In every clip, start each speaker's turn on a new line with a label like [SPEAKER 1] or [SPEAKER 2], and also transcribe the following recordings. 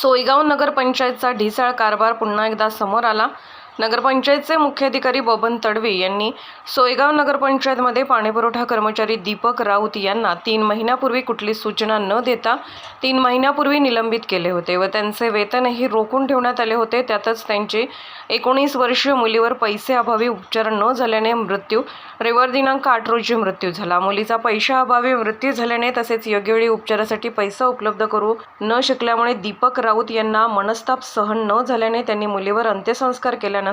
[SPEAKER 1] सोयगाव नगरपंचायतचा ढिसाळ कारभार पुन्हा एकदा समोर आला. नगरपंचायतचे मुख्याधिकारी बबन तडवी यांनी सोयगाव नगरपंचायतमध्ये पाणीपुरवठा कर्मचारी दीपक राऊत यांना तीन महिन्यापूर्वी कुठली सूचना न देता तीन महिन्यापूर्वी निलंबित केले होते व त्यांचे वेतनही रोखून ठेवण्यात आले होते. त्यातच त्यांची एकोणीस वर्षीय मुलीवर पैसे अभावी उपचार न झाल्याने मृत्यू रविवार दिनांक आठ रोजी मृत्यू झाला. मुलीचा पैशाअभावी मृत्यू झाल्याने तसेच योग्यवेळी उपचारासाठी पैसा उपलब्ध करू न शकल्यामुळे दीपक राऊत यांना मनस्ताप सहन न झाल्याने त्यांनी मुलीवर अंत्यसंस्कार केल्यानंतर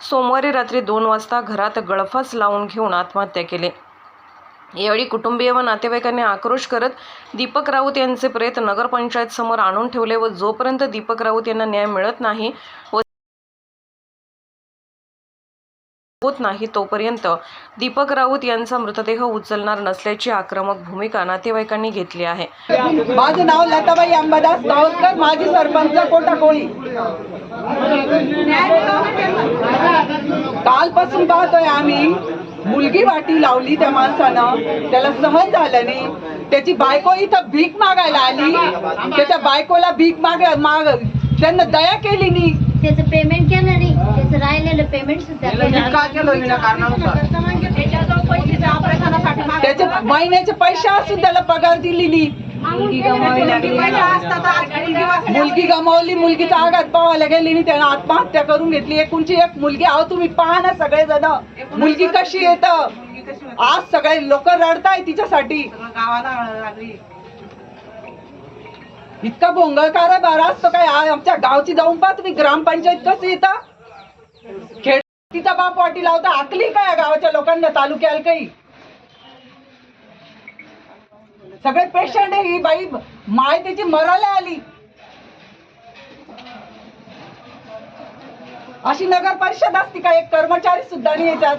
[SPEAKER 1] सोमवारी रात्री दोन वाजता घरात गळफास लावून घेऊन आत्महत्या केली. यावेळी कुटुंबीय व नातेवाईकांनी आक्रोश करत दीपक राऊत यांचे प्रेत नगरपंचायत समोर आणून ठेवले व जोपर्यंत दीपक राऊत यांना न्याय मिळत नाही व होत नाही तोपर्यंत दीपक राऊत यांचा मृतदेह उचलणार नसल्याची आक्रमक भूमिका नातेवाईकांनी घेतली आहे.
[SPEAKER 2] माझं नाव लताबाई अंबादास गावकर माजी सरपंच कोटा कोळी कालपासून पाहतोय आम्ही मुलगी वाटी लावली त्या माणसानं त्याला सहन झालं नाही. त्याची बायको इथं भीक मागायला आली त्याच्या बायकोला भीक माग माग त्यांना दया केली नाही.
[SPEAKER 3] त्याचं पेमेंट केलं नाही. त्याचं राहिलेलं पेमेंट सुद्धा केलं नाही.
[SPEAKER 2] त्याचे महिन्याचे पैसे असून त्याला पगार दिली नाही मुलगी गमावली मुलगीचा आघात पावायला गेली आणि त्यानं आत्महत्या करून घेतली. एकुणची एक मुलगी. आहो तुम्ही पहा ना सगळे जण मुलगी कशी येत? आज सगळे लोक रडताय तिच्यासाठी. इतका आहे बारा असतो काय आमच्या गावची जाऊन पहा तुम्ही ग्रामपंचायत कशी येता खेड तिचा बाप वाटी लावता आकली काय गावाच्या लोकांना तालुक्याला काही सगळे पेशंट ही बाई माय त्याची मराला आली. अशी नगर परिषद असती का एक कर्मचारी सुद्धा नाही याच्यात.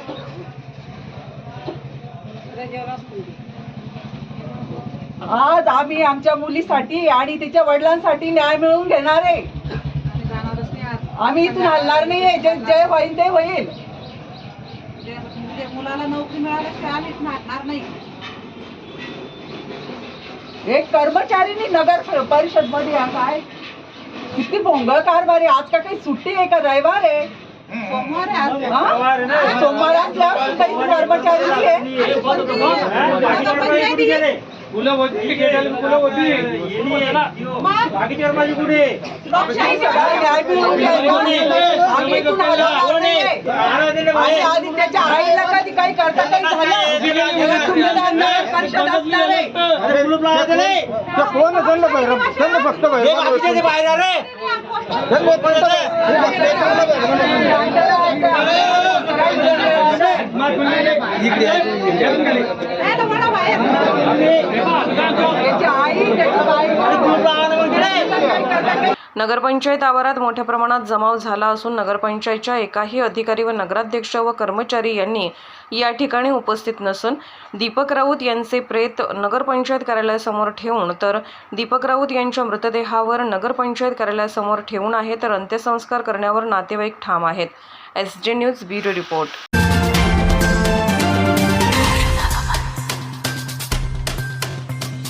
[SPEAKER 2] आज आम्ही आमच्या मुलीसाठी आणि तिच्या वडिलांसाठी न्याय मिळवून घेणार आहे. आम्ही इथून हलणार नाहीये. जे जे होईल ते होईल.
[SPEAKER 4] मुलाला नोकरी मिळाल्याशिवाय आम्हीच नाटणार नाही.
[SPEAKER 2] एक कर्मचारीनी नगर परिषदमध्ये काय? किती भोंगळ कारभार. आहे आज का काही सुट्टी आहे का? रविवार आहे.
[SPEAKER 4] सोमवार आहे आज.
[SPEAKER 2] हा? सोमवार असल्यावर कर्मचारी.
[SPEAKER 5] मुलं होती गेलेली मुलं होती बाकीची माझी कुठे?
[SPEAKER 2] सगळा न्याय मिळवून घ्यायचा. आम्ही इथून हलवणार नाहीये. आणि आधी त्याच्या आईला कधी काही करता काही परिषद असणार आहे
[SPEAKER 5] अरे कुलूप लावायचं नाही
[SPEAKER 6] कोण त्यांना बाहेर त्यांना फक्त बाहेर
[SPEAKER 5] हे बाकीचे ते बाहेर आ रे
[SPEAKER 6] त्यांना फक्त त्यांना
[SPEAKER 2] त्याची आई त्याची बायको काही करता काही
[SPEAKER 1] नगरपंचायत आवारात मोठ्या प्रमाणात जमाव झाला असून नगरपंचायतच्या एकाही अधिकारी व नगराध्यक्ष व कर्मचारी यांनी या ठिकाणी उपस्थित नसून दीपक राऊत यांचे प्रेत नगरपंचायत कार्यालयासमोर ठेवून तर दीपक राऊत यांच्या मृतदेहावर नगरपंचायत कार्यालयासमोर ठेवून आहे तर अंत्यसंस्कार करण्यावर नातेवाईक ठाम आहेत. एस जे न्यूज ब्युरो रिपोर्ट.